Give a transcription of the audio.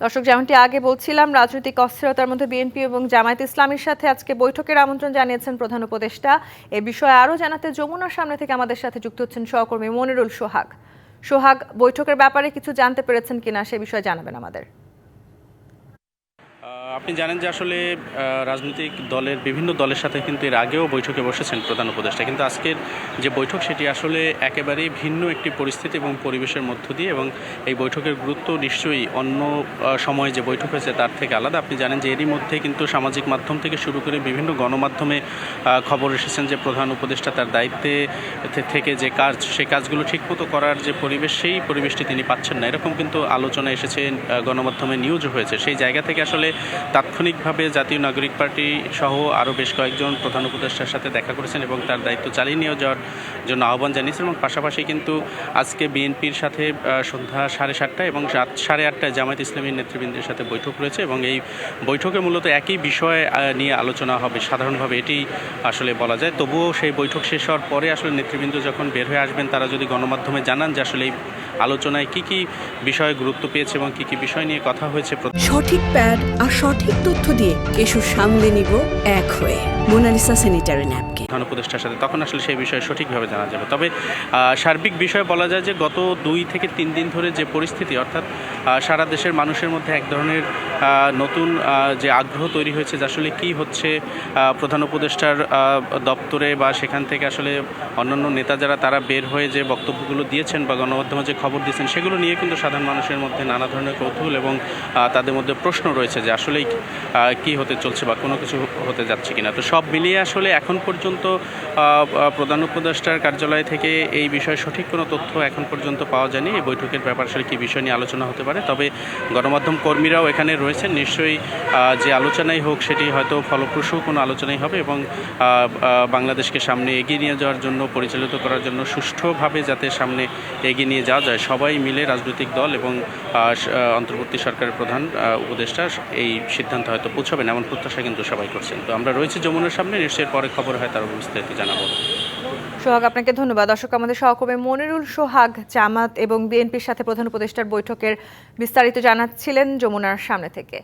দর্শক, যেমনটি আগে বলছিলাম, রাজনৈতিক অস্থিরতার মধ্যে বিএনপি এবং জামায়াত ইসলামীর সাথে আজকে বৈঠকের আমন্ত্রণ জানিয়েছেন প্রধান উপদেষ্টা। এ বিষয়ে আরও জানাতে যমুনার সামনে থেকে আমাদের সাথে যুক্ত হচ্ছেন সহকর্মী মনিরুল সোহাগ। সোহাগ, বৈঠকের ব্যাপারে কিছু জানতে পেরেছেন কিনা সে বিষয়ে জানাবেন আমাদের। আপনি জানেন যে আসলে রাজনৈতিক দলের বিভিন্ন দলের সাথে কিন্তু এর আগেও বৈঠকে বসেছেন প্রধান উপদেষ্টা। কিন্তু আজকের যে বৈঠক সেটি আসলে একেবারেই ভিন্ন একটি পরিস্থিতি এবং পরিবেশের মধ্য দিয়ে এবং এই বৈঠকের গুরুত্ব নিশ্চয়ই অন্য সময়ে যে বৈঠক হয়েছে তার থেকে আলাদা। আপনি জানেন যে এরই মধ্যে কিন্তু সামাজিক মাধ্যম থেকে শুরু করে বিভিন্ন গণমাধ্যমে খবর এসেছেন যে প্রধান উপদেষ্টা তার দায়িত্বে থেকে যে কাজ সেই কাজগুলো ঠিকমতো করার যে পরিবেশ, সেই পরিবেশটি তিনি পাচ্ছেন না। এরকম কিন্তু আলোচনা এসেছে গণমাধ্যমে নিউজ হয়েছে। সেই জায়গা থেকে আসলে তাৎক্ষণিকভাবে জাতীয় নাগরিক পার্টি সহ আরও বেশ কয়েকজন প্রধান উপদেষ্টার সাথে দেখা করেছেন এবং তার দায়িত্ব চালিয়ে নিয়ে যাওয়ার জন্য আহ্বান জানিয়েছেন এবং পাশাপাশি কিন্তু আজকে বিএনপির সাথে সন্ধ্যা সাড়ে সাতটায় এবং রাত সাড়ে আটটায় জামায়াত ইসলামী নেতৃবৃন্দের সাথে বৈঠক রয়েছে এবং এই বৈঠকে মূলত একই বিষয় নিয়ে আলোচনা হবে, সাধারণভাবে এটি আসলে বলা যায়। তবুও সেই বৈঠক শেষ হওয়ার পরে আসলে নেতৃবৃন্দ যখন বের হয়ে আসবেন, তারা যদি গণমাধ্যমে জানান যে আসলে এই আলোচনায় কি কি বিষয়ে গুরুত্ব পেয়েছে এবং কি কি বিষয় নিয়ে কথা হয়েছে? সঠিক প্যাড আর সঠিক তথ্য দিয়ে কেশু সামলে নিব এক হয়ে। Monalisa sanitary napkin. প্রধান উপদেষ্টার সাথে তখন আসলে সেই বিষয়ে সঠিকভাবে জানা যাবে। তবে সার্বিক বিষয়ে বলা যায় যে গত দুই থেকে তিন দিন ধরে যে পরিস্থিতি অর্থাৎ সারা দেশের মানুষের মধ্যে এক ধরনের নতুন যে আগ্রহ তৈরি হয়েছে যে আসলে কী হচ্ছে প্রধান উপদেষ্টার দপ্তরে বা সেখান থেকে আসলে অন্যান্য নেতা যারা তারা বের হয়ে যে বক্তব্যগুলো দিয়েছেন বা গণমাধ্যমে যে খবর দিয়েছেন, সেগুলো নিয়ে কিন্তু সাধারণ মানুষের মধ্যে নানা ধরনের কৌতূহল এবং তাদের মধ্যে প্রশ্ন রয়েছে যে আসলেই কি হতে চলছে বা কোনো কিছু হতে যাচ্ছে কিনা। তো সব মিলিয়ে আসলে এখন পর্যন্ত প্রধান উপদেষ্টার কার্যালয় থেকে এই বিষয়ে সঠিক কোনো তথ্য এখন পর্যন্ত পাওয়া যায়নি। এই বৈঠকের ব্যাপার আসলে কী বিষয় নিয়ে আলোচনা হতে পারে? তবে গণমাধ্যম কর্মীরাও এখানে রয়েছেন। নিশ্চয়ই যে আলোচনাই হোক, সেটি হয়তো ফলপ্রসূ কোনো আলোচনাই হবে এবং বাংলাদেশকে সামনে এগিয়ে নিয়ে যাওয়ার জন্য, পরিচালিত করার জন্য সুষ্ঠুভাবে যাতে সামনে এগিয়ে নিয়ে যাওয়া যায়। সবাই মিলে রাজনৈতিক দল এবং অন্তর্বর্তী সরকারের প্রধান উপদেষ্টা এই সিদ্ধান্ত হয়তো পৌঁছাবেন এমন প্রত্যাশা কিন্তু সবাই করছেন। তো আমরা রয়েছি যমুনার সামনে, নিশ্চয়ই পরে খবর হয়, তার বিস্তারিত জানাব। সোহাগ, আপনাকে ধন্যবাদ। দর্শক, আমাদের সহকর্মী মনিরুল সোহাগ জামাত এবং বিএনপির সাথে প্রধান উপদেষ্টার বৈঠকের বিস্তারিত জানাচ্ছিলেন যমুনার সামনে থেকে।